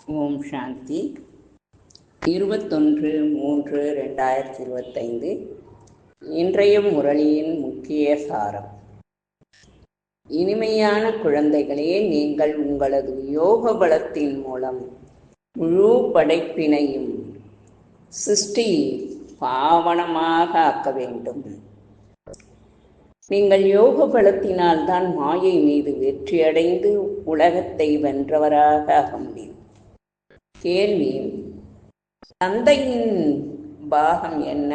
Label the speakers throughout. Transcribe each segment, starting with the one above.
Speaker 1: ஓம் சாந்தி. இருபத்தொன்று மூன்று ரெண்டாயிரத்தி இருபத்தைந்து. இன்றைய முரளியின் முக்கிய சாரம். இனிமையான குழந்தைகளே நீங்கள் உங்களது யோக பலத்தின் மூலம் முழு படைப்பினையும் சிருஷ்டி பாவனமாக ஆக்க வேண்டும். நீங்கள் யோக பலத்தினால் தான் மாயை மீது வெற்றியடைந்து உலகத்தை வென்றவராக ஆக முடியும். கேள்வி தந்தையின் பாகம் என்ன?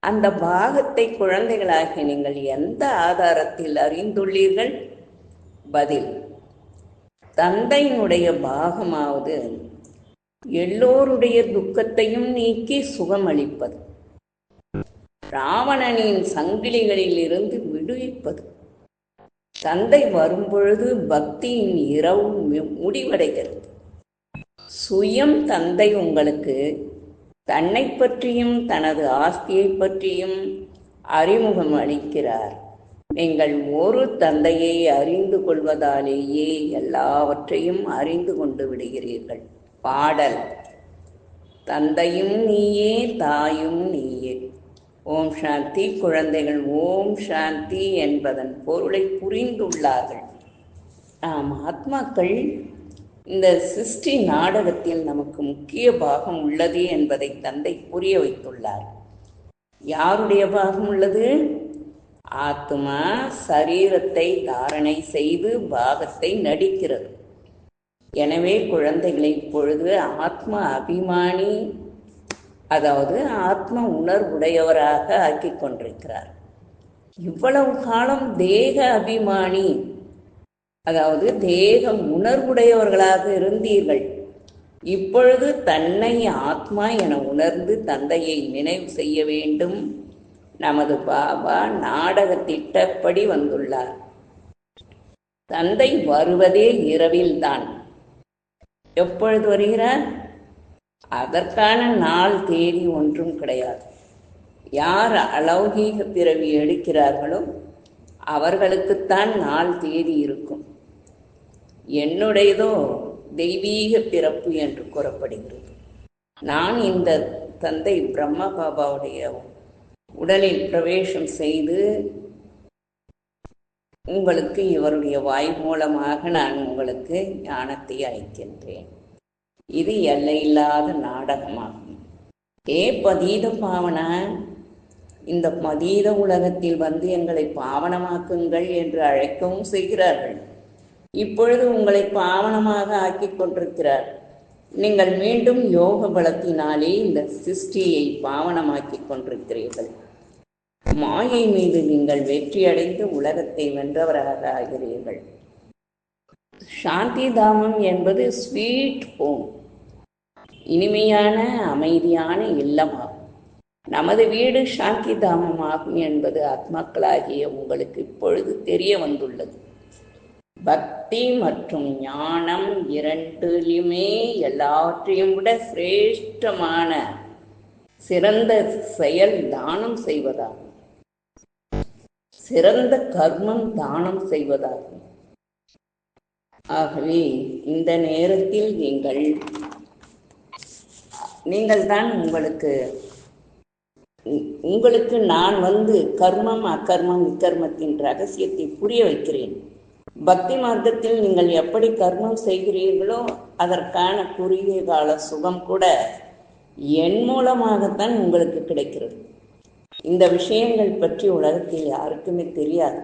Speaker 1: அந்த பாகத்தை குழந்தைகளாகி நீங்கள் எந்த ஆதாரத்தில் அறிந்துள்ளீர்கள்? பதில் தந்தையினுடைய பாகமாவது எல்லோருடைய துக்கத்தையும் நீக்கி சுகமளிப்பது ராவணனின் சங்கிலிகளில் இருந்து விடுவிப்பது. தந்தை வரும்பொழுது பக்தியின் இரவு முடிவடைகிறது. சுயம் தந்தை உங்களுக்கு தன்னை பற்றியும் தனது ஆஸ்தியை பற்றியும் அறிமுகம் அளிக்கிறார். நீங்கள் ஒரு தந்தையை அறிந்து கொள்வதாலேயே எல்லாவற்றையும் அறிந்து கொண்டு விடுகிறீர்கள். பாடல் தந்தையும் நீயே தாயும் நீயே. ஓம் சாந்தி. குழந்தைகள் ஓம் சாந்தி என்பதன் பொருளை புரிந்துள்ளார்கள். ஆம் ஆத்மாக்கள் இந்த சிருஷ்டி நாடகத்தில் நமக்கு முக்கிய பாகம் உள்ளது என்பதை தந்தை புரிய வைத்துள்ளார். யாருடைய பாகம் உள்ளது? ஆத்மா சரீரத்தை தாரணை செய்து பாகத்தை நடிக்கிறது. எனவே குழந்தைகளை இப்பொழுது ஆத்ம அபிமானி அதாவது ஆத்ம உணர்வுடையவராக ஆக்கி கொண்டிருக்கிறார். இவ்வளவு காலம் தேக அபிமானி அதாவது தேகம் உணர்வுடையவர்களாக இருந்தீர்கள். இப்பொழுது தன்னை ஆத்மா என உணர்ந்து தந்தையை நினைவு செய்ய வேண்டும். நமது பாபா நாடக திட்டப்படி வந்துள்ளார். தந்தை வருவதே இரவில்தான். எப்பொழுது வருகிறார்? அதற்கான நாள் தேதி ஒன்றும் கிடையாது. யார் அலௌகீக பிறவி எடுக்கிறார்களோ அவர்களுக்குத்தான் நாள் தேதி இருக்கும். என்னுடையதோ தெய்வீக பிறப்பு என்று கூறப்படுகிறது. நான் இந்த தந்தை பிரம்ம பாபாவுடைய உடலில் பிரவேசம் செய்து உங்களுக்கு இவருடைய வாய் மூலமாக நான் உங்களுக்கு ஞானத்தை அளிக்கின்றேன். இது எல்லையில்லாத நாடகமாகும். ஏ பதீத பாவனா இந்த மதீத உலகத்தில் வந்து எங்களை பாவனமாக்குங்கள் என்று அழைக்கவும் செய்கிறார்கள். இப்பொழுது உங்களை பாவனமாக ஆக்கி கொண்டிருக்கிறார். நீங்கள் மீண்டும் யோக பலத்தினாலே இந்த சிருஷ்டியை பாவனமாக்கி கொண்டிருக்கிறீர்கள். மாயை மீது நீங்கள் வெற்றியடைந்து உலகத்தை வென்றவராக ஆகிறீர்கள். சாந்தி தாமம் என்பது ஸ்வீட் ஹோம். இனிமையான அமைதியான இல்லமாகும். நமது வீடு சாந்தி தாமமாகும் என்பது ஆத்மாக்களாகிய உங்களுக்கு இப்பொழுது தெரிய வந்துள்ளது. பக்தி மற்றும் ஞானம் இரண்டிலுமே எல்லாவற்றையும் விட சிரேஷ்டமான சிறந்த செயல் தானம் செய்வதாகும். சிறந்த கர்மம் தானம் செய்வதாகும். ஆகவே இந்த நேரத்தில் நீங்கள் நீங்கள் தான் உங்களுக்கு உங்களுக்கு நான் வந்து கர்மம் அக்கர்மம் இக்கர்மத்தின் ரகசியத்தை புரிய வைக்கிறேன். பக்தி மார்க்கத்தில் நீங்கள் எப்படி கர்மம் செய்கிறீர்களோ அதற்கான குறுகிய கால சுகம் கூட என் மூலமாகத்தான் உங்களுக்கு கிடைக்கிறது. இந்த விஷயங்கள் பற்றி உலகத்தில் யாருக்குமே தெரியாது.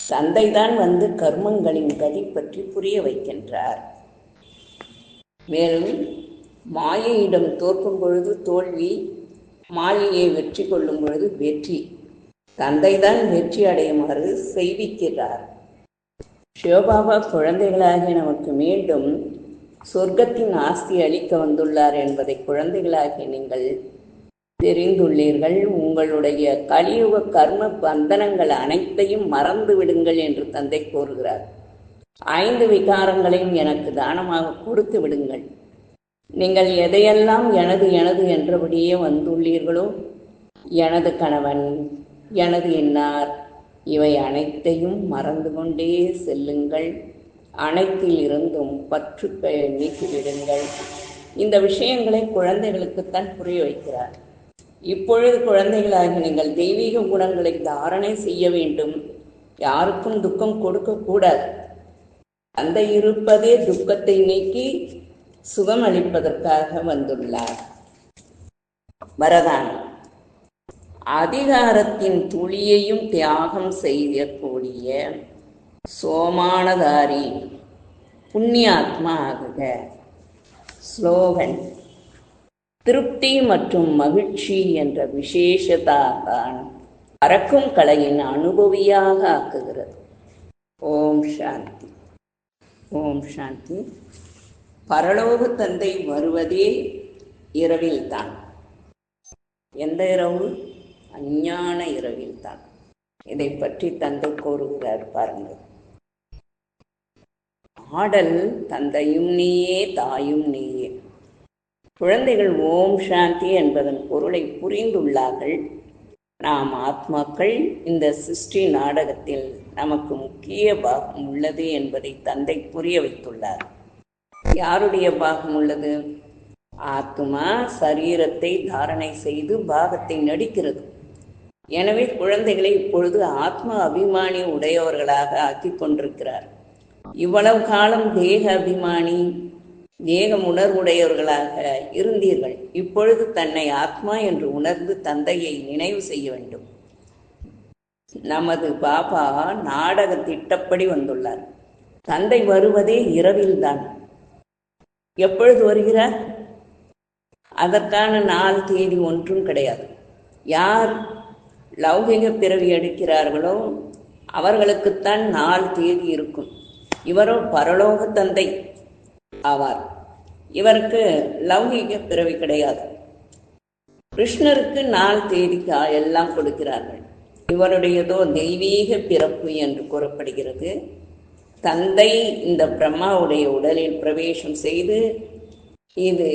Speaker 1: தந்தை தான் வந்து கர்மங்களின் கதி பற்றி புரிய வைக்கின்றார். மேலும் மாயையிடம் தோற்கும் பொழுது தோல்வி மாயையை வெற்றி கொள்ளும் பொழுது வெற்றி. தந்தை தான் வெற்றி அடையுமாறு செய்விக்கிறார். சிவபாபா குழந்தைகளாகிய நமக்கு மீண்டும் சொர்க்கத்தின் ஆஸ்தி அளிக்க வந்துள்ளார் என்பதை குழந்தைகளாகிய நீங்கள் தெரிந்துள்ளீர்கள். உங்களுடைய கலியுக கர்ம பந்தனங்கள் அனைத்தையும் மறந்து விடுங்கள் என்று தந்தை கூறுகிறார். ஐந்து விகாரங்களையும் எனக்கு தானமாக கொடுத்து விடுங்கள். நீங்கள் எதையெல்லாம் எனது எனது என்றபடியே வந்துள்ளீர்களோ எனது கணவன் எனது என்னார் இவை அனைத்தையும் மறந்து கொண்டே செல்லுங்கள். அனைத்தில் இருந்தும் பற்றுக்களை நீக்கிவிடுங்கள். இந்த விஷயங்களை குழந்தைகளுக்குத்தான் புரிய வைக்கிறார். இப்பொழுது குழந்தைகளாக நீங்கள் தெய்வீக குணங்களை தாரணை செய்ய வேண்டும். யாருக்கும் துக்கம் கொடுக்கக்கூடாது அந்த இருப்பதே துக்கத்தை நீக்கி சுகம் அளிப்பதற்காக வந்துள்ளார். வரதானம். அதிகாரத்தின் துளியையும் தியாகம் செய்யக்கூடிய சோமானதாரி புண்ணியாத்மா ஆகுக. ஸ்லோகன். திருப்தி மற்றும் மகிழ்ச்சி என்ற விசேஷதான் பறக்கும் கலையின் அனுபவியாக ஆக்குகிறது. ஓம் சாந்தி. ஓம் சாந்தி. பரலோக தந்தை வருவதே இரவில்தான். எந்த இரவு? அஞ்ஞான இரவில்தான் இதை பற்றி தந்தை கோருகிறார் பாருங்கள். ஆடல் தந்தையும் நீயே தாயும் நீயே. குழந்தைகள் ஓம் சாந்தி என்பதன் பொருளை புரிந்துள்ளார்கள். நாம் ஆத்மாக்கள் இந்த சிருஷ்டி நாடகத்தில் நமக்கு முக்கிய பாகம் உள்ளது என்பதை தந்தை புரிய வைத்துள்ளார். யாருடைய பாகம் உள்ளது? ஆத்மா சரீரத்தை தாரணை செய்து பாகத்தை நடிக்கிறது. எனவே குழந்தைகளை இப்பொழுது ஆத்ம அபிமானி உடையவர்களாக ஆக்கிக் கொண்டிருக்கிறார். இவ்வளவு காலம் தேக அபிமானி தேகம் உணர்வுடையவர்களாக இருந்தீர்கள். இப்பொழுது தன்னை ஆத்மா என்று உணர்ந்து தந்தையை நினைவு செய்ய வேண்டும். நமது பாபா நாடக திட்டப்படி வந்துள்ளார். தந்தை வருவதே இரவில்தான். எப்பொழுது வருகிறார்? அதற்கான நாள் தேதி ஒன்றும் கிடையாது. யார் லௌகிக பிறவி எடுக்கிறார்களோ அவர்களுக்குத்தான் நாள் தேதி இருக்கும். இவரோ பரலோக தந்தை ஆவார். இவருக்கு லௌகிக பிறவி கிடையாது. கிருஷ்ணருக்கு நாள் தேதிக்கு எல்லாம் கொடுக்கிறார்கள். இவருடையதோ தெய்வீக பிறப்பு என்று கூறப்படுகிறது. தந்தை இந்த பிரம்மாவுடைய உடலில் பிரவேசம் செய்து இது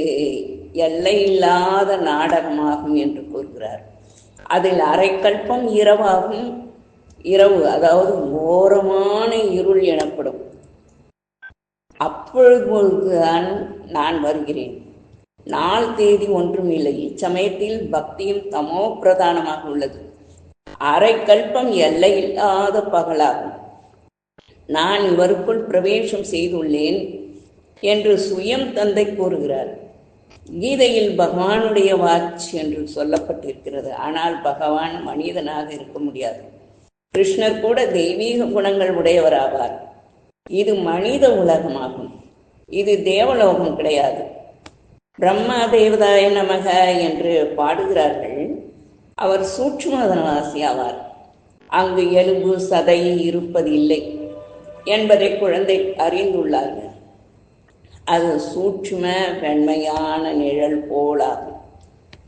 Speaker 1: எல்லையில்லாத நாடகமாகும் என்று கூறுகிறார் அதில் அரைக்கல்பம் இரவாகும். இரவு அதாவது ஓரமான இருள் எனப்படும். அப்பொழுதுதான் நான் வருகிறேன். நாள் தேதி ஒன்றும் இல்லை. இச்சமயத்தில் பக்தியும் தமோ பிரதானமாக உள்ளது. அரைக்கல்பம் எல்லையில்லாத பகலாகும். நான் இவருக்குள் பிரவேசம் செய்துள்ளேன் என்று சுயம் தந்தை கூறுகிறார். கீதையில் பகவானுடைய வாட்ச் என்று சொல்லப்பட்டிருக்கிறது. ஆனால் பகவான் மனிதனாக இருக்க முடியாது. கிருஷ்ணர் கூட தெய்வீக குணங்கள் உடையவராவார். இது மனித உலகமாகும். இது தேவலோகம் கிடையாது. பிரம்மா தேவதாய நமக என்று பாடுகிறார்கள். அவர் சூட்சுமதனவாசி ஆவார் அங்கு எலும்பு சதை இருப்பதில்லை என்பதை குழந்தை அறிந்துள்ளார்கள். அது சூட்சும வெண்மையான நிழல் போலாகும்.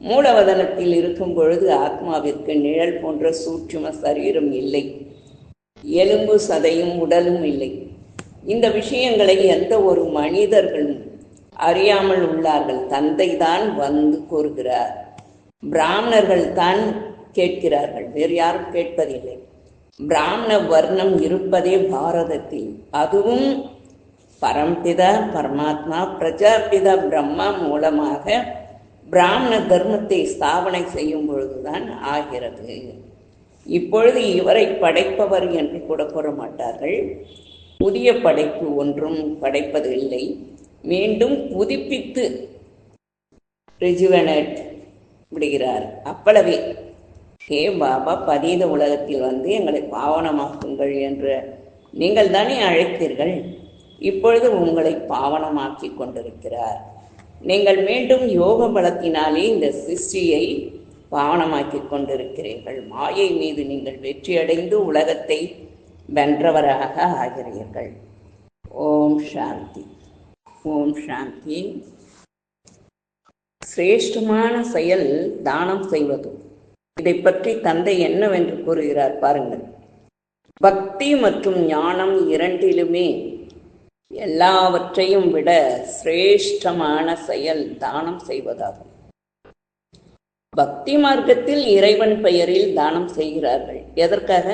Speaker 1: மூலவதனத்தில் இருக்கும் பொழுது ஆத்மாவிற்கு நிழல் போன்ற சூட்சும சரீரம் இல்லை. எலும்பு சதையும் உடலும் இல்லை. இந்த விஷயங்களை எந்த ஒரு மனிதர்களும் அறியாமல் உள்ளார்கள். தந்தை தான் வந்து கூறுகிறார். பிராமணர்கள் தான் கேட்கிறார்கள். வேறு யாரும் கேட்பதில்லை. பிராமண வர்ணம் இருப்பதே பாரதத்தில். அதுவும் பரம்பிதா பரமாத்மா பிரஜாபிதா பிரம்மா மூலமாக பிராமண தர்மத்தை ஸ்தாபனை செய்யும் பொழுதுதான் ஆகிறது. இப்பொழுது இவரை படைப்பவர் என்று கூட கூற மாட்டார்கள். புதிய படைப்பு ஒன்றும் படைப்பது இல்லை மீண்டும் புதுப்பித்து ரிஜுவனட் விடுகிறார். அப்பளவே ஹே பாபா பதீத உலகத்தில் வந்து எங்களை பாவனமாக்குங்கள் என்று நீங்கள் தானே அழைத்தீர்கள்? இப்பொழுது உங்களை பாவனமாக்கி கொண்டிருக்கிறார். நீங்கள் மீண்டும் யோக பலத்தினாலே இந்த சிருஷ்டியை பாவனமாக்கி கொண்டிருக்கிறீர்கள். மாயை மீது நீங்கள் வெற்றியடைந்து உலகத்தை வென்றவராக ஆகிறீர்கள். ஓம் சாந்தி. ஓம் சாந்தி. சிரேஷ்டமான செயல் தானம் செய்வது. இதை பற்றி தந்தை என்னவென்று கூறுகிறார் பாருங்கள். பக்தி மற்றும் ஞானம் இரண்டிலுமே எல்லாவற்றையும் விட சிரேஷ்டமான செயல் தானம் செய்வதாகும். பக்தி மார்க்கத்தில் இறைவன் பெயரில் தானம் செய்கிறார்கள். எதற்காக?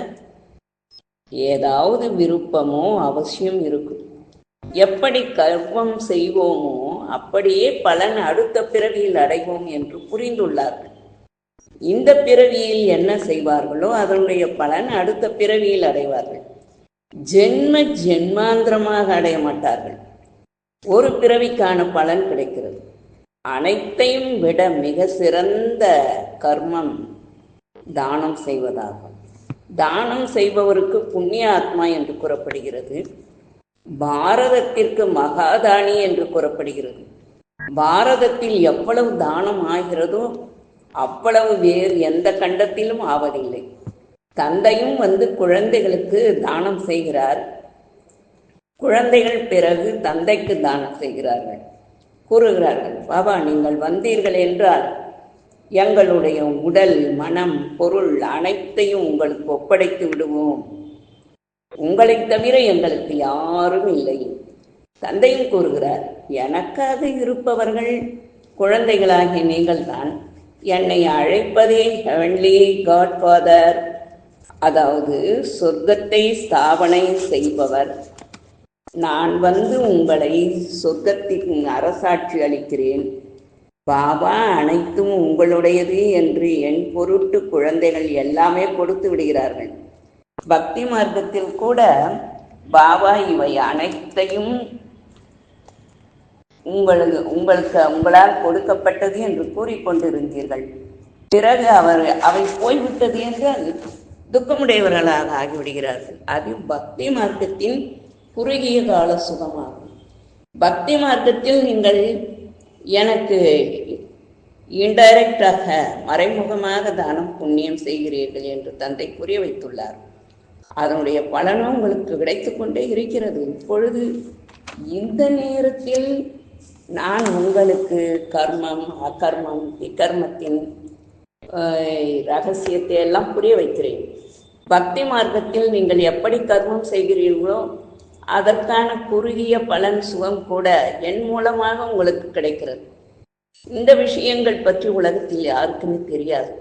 Speaker 1: ஏதாவது விருப்பமோ அவசியம் இருக்கும். எப்படி கர்வம் செய்வோமோ அப்படியே பலன் அடுத்த பிறவியில் அடைவோம் என்று புரிந்துள்ளார்கள். இந்த பிறவியில் என்ன செய்வார்களோ அதனுடைய பலன் அடுத்த பிறவியில் அடைவார்கள். ஜென்ம ஜென்மாந்திரமாக அடைய மாட்டார்கள். ஒரு பிறவிக்கான பலன் கிடைக்கிறது. அனைத்தையும் விட மிக சிறந்த கர்மம் தானம் செய்வதாகும். தானம் செய்பவருக்கு புண்ணிய ஆத்மா என்று கூறப்படுகிறது. பாரதத்திற்கு மகாதானி என்று கூறப்படுகிறது. பாரதத்தில் எவ்வளவு தானம் ஆகிறதோ அவ்வளவு வேறு எந்த கண்டத்திலும் ஆவதில்லை. தந்தையும் வந்து குழந்தைகளுக்கு தானம் செய்கிறார். குழந்தைகள் பிறகு தந்தைக்கு தானம் செய்கிறார்கள். கூறுகிறார்கள் பாபா நீங்கள் வந்தீர்கள் என்றால் எங்களுடைய உடல் மனம் பொருள் அனைத்தையும் உங்களுக்கு ஒப்படைத்து விடுவோம். உங்களை தவிர எங்களுக்கு யாரும் இல்லை. தந்தையும் கூறுகிறார் எனக்காக இருப்பவர்கள் குழந்தைகளாகிய நீங்கள்தான். என்னை அழைப்பதே ஹெவன்லி காட் ஃபாதர் அதாவது சொர்க்கத்தை ஸ்தாபனை செய்பவர். நான் வந்து உங்களை சொர்க்கத்தின் அரசாட்சி அளிக்கிறேன். பாபா அனைத்தும் உங்களுடையது என்று என் பொருட்டு குழந்தைகள் எல்லாமே கொடுத்து விடுகிறார்கள். பக்தி மார்க்கத்தில் கூட பாபா இவை அனைத்தையும் உங்களுக்கு உங்களுக்கு உங்களால் கொடுக்கப்பட்டது என்று கூறிக்கொண்டிருந்தீர்கள். பிறகு அவர் அவை போய்விட்டது என்று துக்கமுடையவர்களாக ஆகிவிடுகிறார்கள். அது பக்தி மார்க்கத்தின் குறுகிய கால சுகமாகும். பக்தி மார்க்கத்தில் நீங்கள் எனக்கு இன்டைரக்டாக மறைமுகமாக தானம் புண்ணியம் செய்கிறீர்கள் என்று தந்தை புரிய வைத்துள்ளார். அதனுடைய பலனும் உங்களுக்கு கிடைத்து கொண்டே இருக்கிறது. இப்பொழுது இந்த நேரத்தில் நான் உங்களுக்கு கர்மம் அகர்மம் விகர்மத்தின் ரகசியத்தை எல்லாம் புரிய வைக்கிறேன். பக்தி மார்க்கத்தில் நீங்கள் எப்படி கர்மம் செய்கிறீர்களோ அதற்கான குறுகிய பலன் சுகம் கூட என் மூலமாக உங்களுக்கு கிடைக்கிறது. இந்த விஷயங்கள் பற்றி உலகத்தில் யாருக்குமே தெரியாது.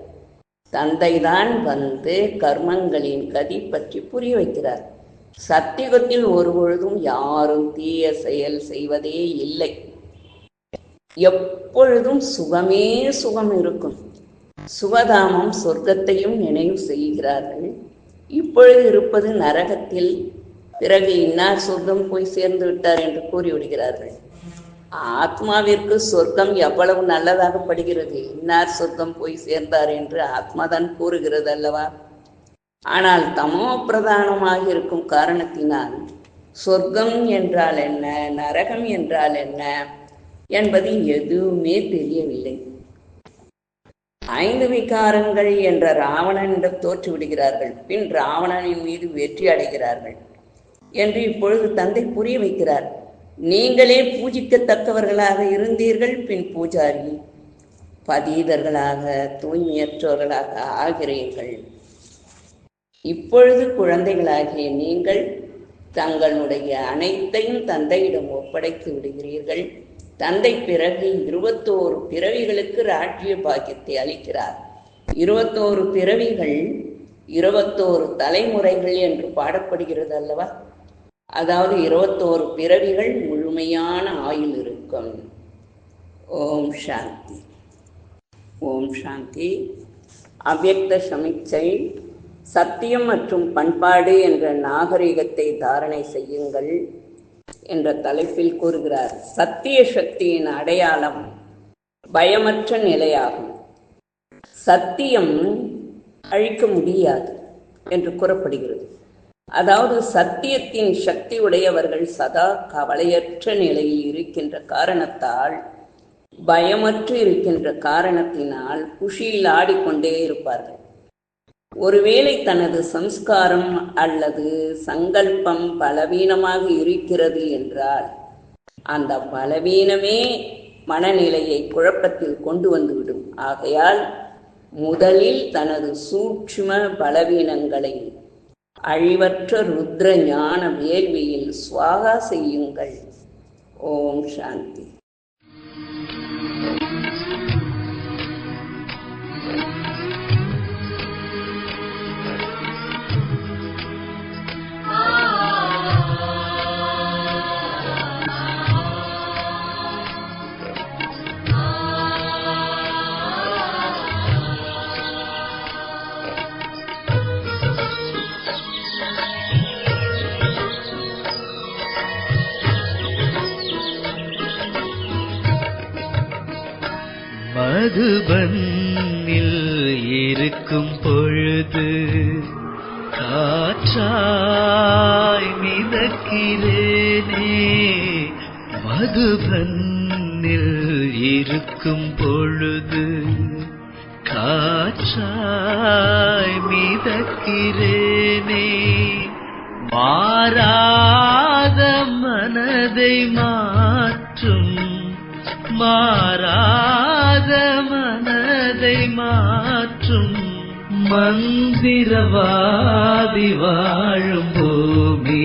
Speaker 1: தந்தைதான் வந்து கர்மங்களின் கதி பற்றி புரிய வைக்கிறார். சத்தியத்தில் ஒரு பொழுதும் யாரும் தீய செயல் செய்வதே இல்லை. எப்பொழுதும் சுகமே சுகம் இருக்கும். சுகதாமம் சொர்க்கத்தையும் நினைவு செய்கிறார்கள். இப்பொழுது இருப்பது நரகத்தில் பிறகு இன்னார் சொர்க்கம் போய் சேர்ந்து விட்டார் என்று கூறிவிடுகிறார்கள். ஆத்மாவிற்கு சொர்க்கம் எவ்வளவு நல்லதாக படுகிறது. இன்னார் சொர்க்கம் போய் சேர்ந்தார் என்று ஆத்மா தான் கூறுகிறது அல்லவா? ஆனால் தமோ பிரதானமாக இருக்கும் காரணத்தினால் சொர்க்கம் என்றால் என்ன நரகம் என்றால் என்ன என்பது எதுவுமே தெரியவில்லை. ஐந்து விகாரங்கள் என்ற ராவணனிடம் தோற்று விடுகிறார்கள் பின் ராவணனின் மீது வெற்றி அடைகிறார்கள். என்று இப்பொழுது தந்தை புரிய வைக்கிறார். நீங்களே பூஜிக்கத்தக்கவர்களாக இருந்தீர்கள் பின் பூஜாரி. பதீதர்களாக தூய்மையற்றவர்களாக ஆகிறீர்கள். இப்பொழுது குழந்தைகளாகிய நீங்கள் தங்களுடைய அனைத்தையும் தந்தையிடம் ஒப்படைத்து விடுகிறீர்கள். தந்தை பிறகு இருபத்தோரு பிறவிகளுக்கு ராஜ்ய பாக்கியத்தை அளிக்கிறார். இருபத்தோரு பிறவிகள் இருபத்தோரு தலைமுறைகள் என்று பாடப்படுகிறது அல்லவா? அதாவது இருபத்தோரு பிறவிகள் முழுமையான ஆயுள் இருக்கும். ஓம் சாந்தி. ஓம் சாந்தி. அவ்யக்த சமிச்சை சத்தியம் மற்றும் பண்பாடு என்ற நாகரிகத்தை தாரணை செய்யுங்கள். என்ற தலைப்பில் கூறுகிறார். சத்திய சக்தியின் அடையாளம் பயமற்ற நிலையாகும். சத்தியம் அழிக்க முடியாது என்று கூறப்படுகிறது. அதாவது சத்தியத்தின் சக்தி உடையவர்கள் சதா கவலையற்ற நிலையில் இருக்கின்ற காரணத்தால் பயமற்று இருக்கின்ற காரணத்தினால் குஷியில் ஆடிக்கொண்டே இருப்பார்கள். ஒருவேளை தனது சம்ஸ்காரம் அல்லது சங்கல்பம் பலவீனமாக இருக்கிறது என்றால் அந்த பலவீனமே மனநிலையை குழப்பத்தில் கொண்டு வந்துவிடும். ஆகையால் முதலில் தனது சூட்சும பலவீனங்களை அழிவற்ற ருத்ர ஞான வேள்வியில் சுவாகா செய்யுங்கள். ஓம் சாந்தி.
Speaker 2: மதுபன்னில் இருக்கும் பொழுது காற்றாய் மிதக்கிறேனே மதுபன் சிரவாதி வாழும் பூமி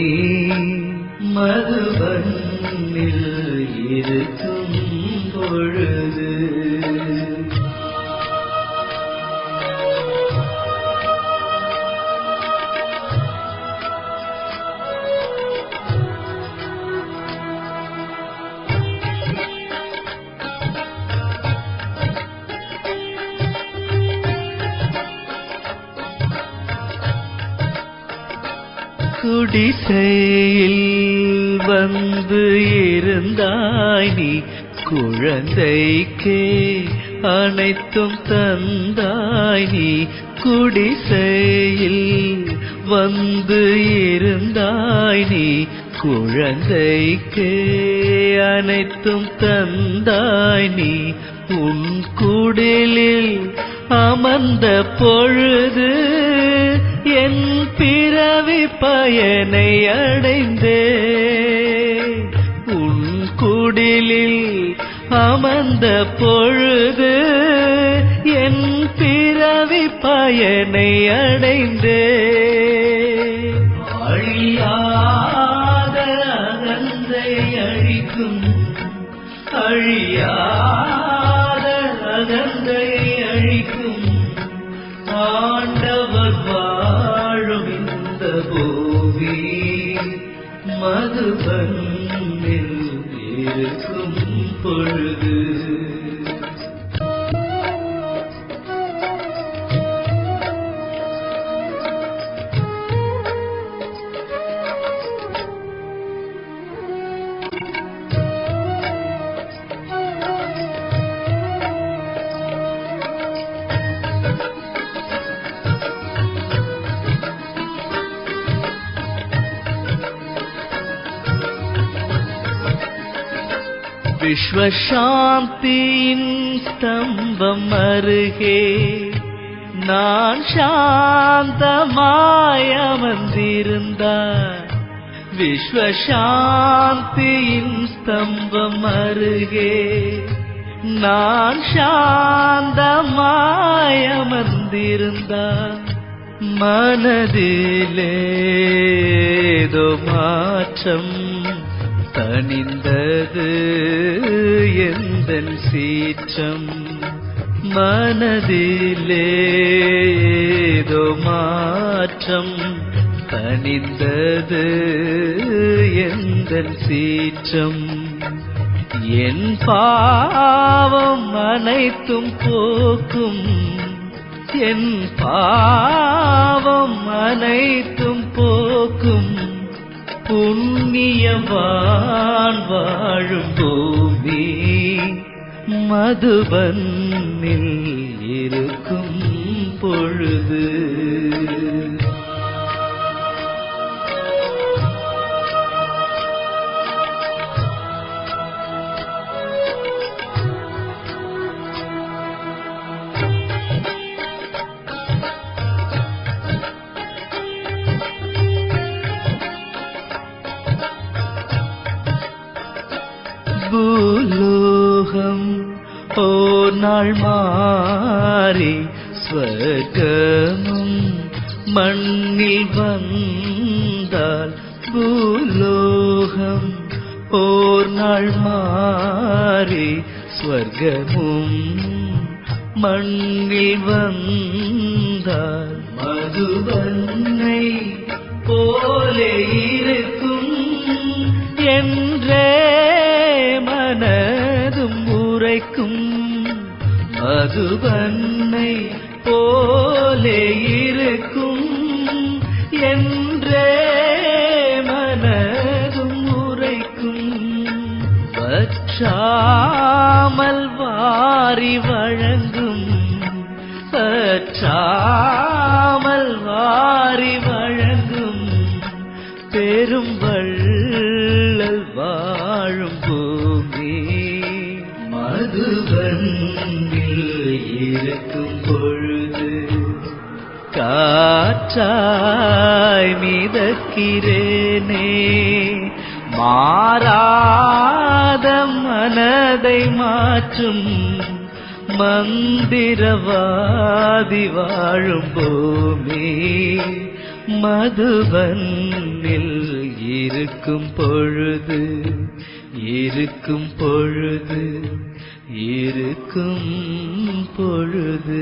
Speaker 2: மதுவன்னில் இருக்கும் பொழுது திசையில் வந்து இருந்தாய் நீ. குழந்தைக்கே அனைத்தும் தந்தாய் நீ. குடிசையில் வந்து இருந்தாய் நீ. குழந்தைக்கே அனைத்தும் தந்தாய் நீ. உன் குடிலில் அமர்ந்த பொழுது என் பிறவி பயனை அடைந்தே. உன் குடிலில் அமர்ந்த பொழுது என் பிறவி பயனை அடைந்தே. மதுபன்னில் விஸ்வசாந்தியின் ஸ்தம்பம் அருகே நான் சாந்தமாய் அமர்ந்திருந்தார் விஸ்வசாந்தியின் ஸ்தம்பம் அருகே நான் சாந்தமாய் அமர்ந்திருந்தார் மனதிலேதோ மாற்றம் தனிந்தது எந்தன் சீற்றம் மனதிலேதோ மாற்றம் தனிந்தது எந்தன் சீற்றம்? என் பாவம் அனைத்தும் போக்கும். என் பாவம் அனைத்தும் போக்கும். புண்ணியவான் வாழும் பூமி மதுபன்னில் இருக்கும் பொழுது. மாறி ஸ்வர்க்கமும் மண்ணில் வந்தால் பூலோகம் ஓர் நாள் மாறி ஸ்வர்க்கமும் மண்ணில் வந்தால் மதுவன்னை போலே இருக்கும் என்றே மதுவன்னை போலே இருக்கும் என்றே மனதும் உரைக்கும். பற்றாமல் வாரி வழங்கும் பற்றாமல் வாரி வழங்கும். பெரும் வள்ளல் வாழும் பூமி மதுவன்னில் இருக்கும் பொழுது காற்றாய் மிதக்கிறேனே. மாறாத மனதை மாற்றும் மந்திரவாதி வாழும் பூமி மதுவன்னில் இருக்கும் பொழுது இருக்கும் பொழுது இருக்கும் பொழுது